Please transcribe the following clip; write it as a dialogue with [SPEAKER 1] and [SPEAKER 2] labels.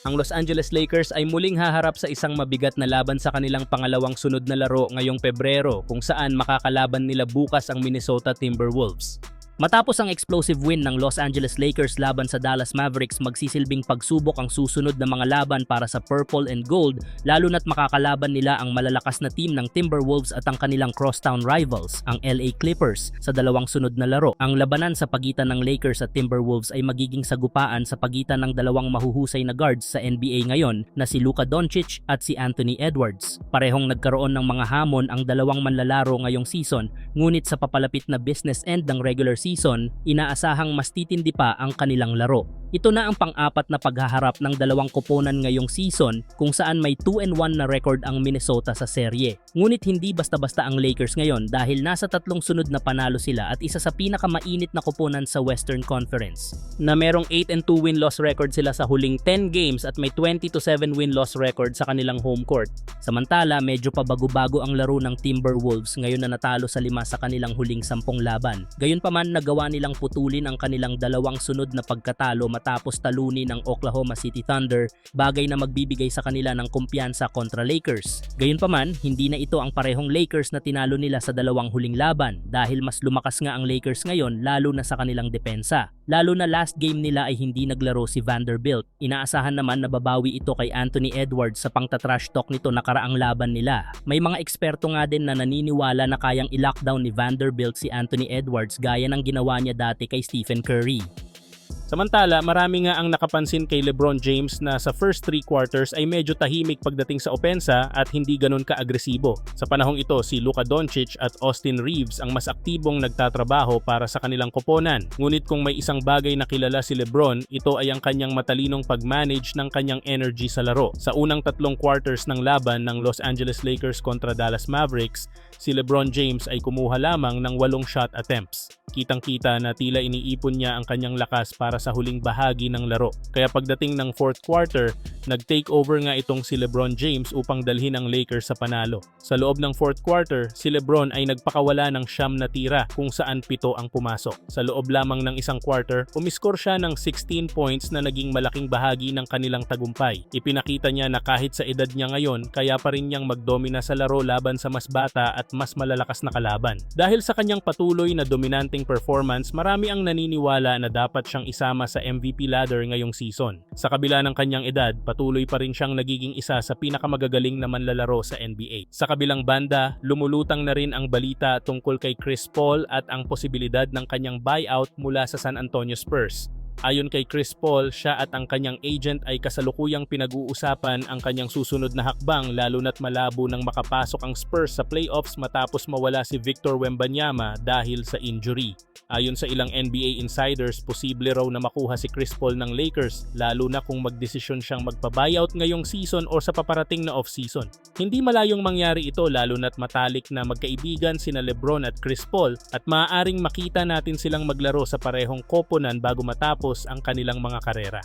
[SPEAKER 1] Ang Los Angeles Lakers ay muling haharap sa isang mabigat na laban sa kanilang pangalawang sunod na laro ngayong Pebrero kung saan makakalaban nila bukas ang Minnesota Timberwolves. Matapos ang explosive win ng Los Angeles Lakers laban sa Dallas Mavericks, magsisilbing pagsubok ang susunod na mga laban para sa Purple and Gold, lalo na't makakalaban nila ang malalakas na team ng Timberwolves at ang kanilang crosstown rivals, ang LA Clippers, sa dalawang sunod na laro. Ang labanan sa pagitan ng Lakers at Timberwolves ay magiging sagupaan sa pagitan ng dalawang mahuhusay na guards sa NBA ngayon na si Luka Doncic at si Anthony Edwards. Parehong nagkaroon ng mga hamon ang dalawang manlalaro ngayong season, ngunit sa papalapit na business end ng regular season, inaasahang mas titindi pa ang kanilang laro. Ito na ang pang-apat na paghaharap ng dalawang koponan ngayong season kung saan may 2-1 na record ang Minnesota sa serye. Ngunit hindi basta-basta ang Lakers ngayon dahil nasa tatlong sunod na panalo sila at isa sa pinakamainit na koponan sa Western Conference. Na merong 8-2 win-loss record sila sa huling 10 games at may 20-7 win-loss record sa kanilang home court. Samantala, medyo pabago-bago ang laro ng Timberwolves ngayon na natalo sa lima sa kanilang huling sampung laban. Gayunpaman, nagawa nilang putulin ang kanilang dalawang sunod na pagkatalo matapos talunin ng Oklahoma City Thunder, bagay na magbibigay sa kanila ng kumpiyansa kontra Lakers. Gayunpaman, hindi na ito ang parehong Lakers na tinalo nila sa dalawang huling laban dahil mas lumakas nga ang Lakers ngayon lalo na sa kanilang depensa. Lalo na last game nila ay hindi naglaro si Vanderbilt. Inaasahan naman na babawi ito kay Anthony Edwards sa pangtatrash talk nito nakaraang laban nila. May mga eksperto nga din na naniniwala na kayang i-lockdown ni Vanderbilt si Anthony Edwards gaya ng ginawa niya dati kay Stephen Curry.
[SPEAKER 2] Samantala, marami nga ang nakapansin kay LeBron James na sa first three quarters ay medyo tahimik pagdating sa opensa at hindi ganun ka-agresibo. Sa panahong ito, si Luka Doncic at Austin Reeves ang mas aktibong nagtatrabaho para sa kanilang koponan. Ngunit kung may isang bagay na kilala si LeBron, ito ay ang kanyang matalinong pag-manage ng kanyang energy sa laro. Sa unang tatlong quarters ng laban ng Los Angeles Lakers kontra Dallas Mavericks, si LeBron James ay kumuha lamang ng walong shot attempts. Kitang-kita na tila iniipon niya ang kanyang lakas para sa huling bahagi ng laro. Kaya pagdating ng fourth quarter, nag-take over nga itong si LeBron James upang dalhin ang Lakers sa panalo. Sa loob ng fourth quarter, si LeBron ay nagpakawala ng siyam na tira kung saan pito ang pumasok. Sa loob lamang ng isang quarter, umiskor siya ng 16 points na naging malaking bahagi ng kanilang tagumpay. Ipinakita niya na kahit sa edad niya ngayon, kaya pa rin niyang magdomina sa laro laban sa mas bata at mas malalakas na kalaban. Dahil sa kanyang patuloy na dominanting performance, marami ang naniniwala na dapat siyang isama sa MVP ladder ngayong season. Sa kabila ng kanyang edad, patuloy pa rin siyang nagiging isa sa pinakamagagaling na manlalaro sa NBA. Sa kabilang banda, lumulutang na rin ang balita tungkol kay Chris Paul at ang posibilidad ng kanyang buyout mula sa San Antonio Spurs. Ayon kay Chris Paul, siya at ang kanyang agent ay kasalukuyang pinag-uusapan ang kanyang susunod na hakbang lalo na't malabo nang makapasok ang Spurs sa playoffs matapos mawala si Victor Wembanyama dahil sa injury. Ayon sa ilang NBA insiders, posible raw na makuha si Chris Paul ng Lakers lalo na kung magdesisyon siyang magpa-buyout ngayong season or sa paparating na off-season. Hindi malayong mangyari ito lalo na't matalik na magkaibigan sina Lebron at Chris Paul at maaaring makita natin silang maglaro sa parehong koponan bago matapos ang kanilang mga karera.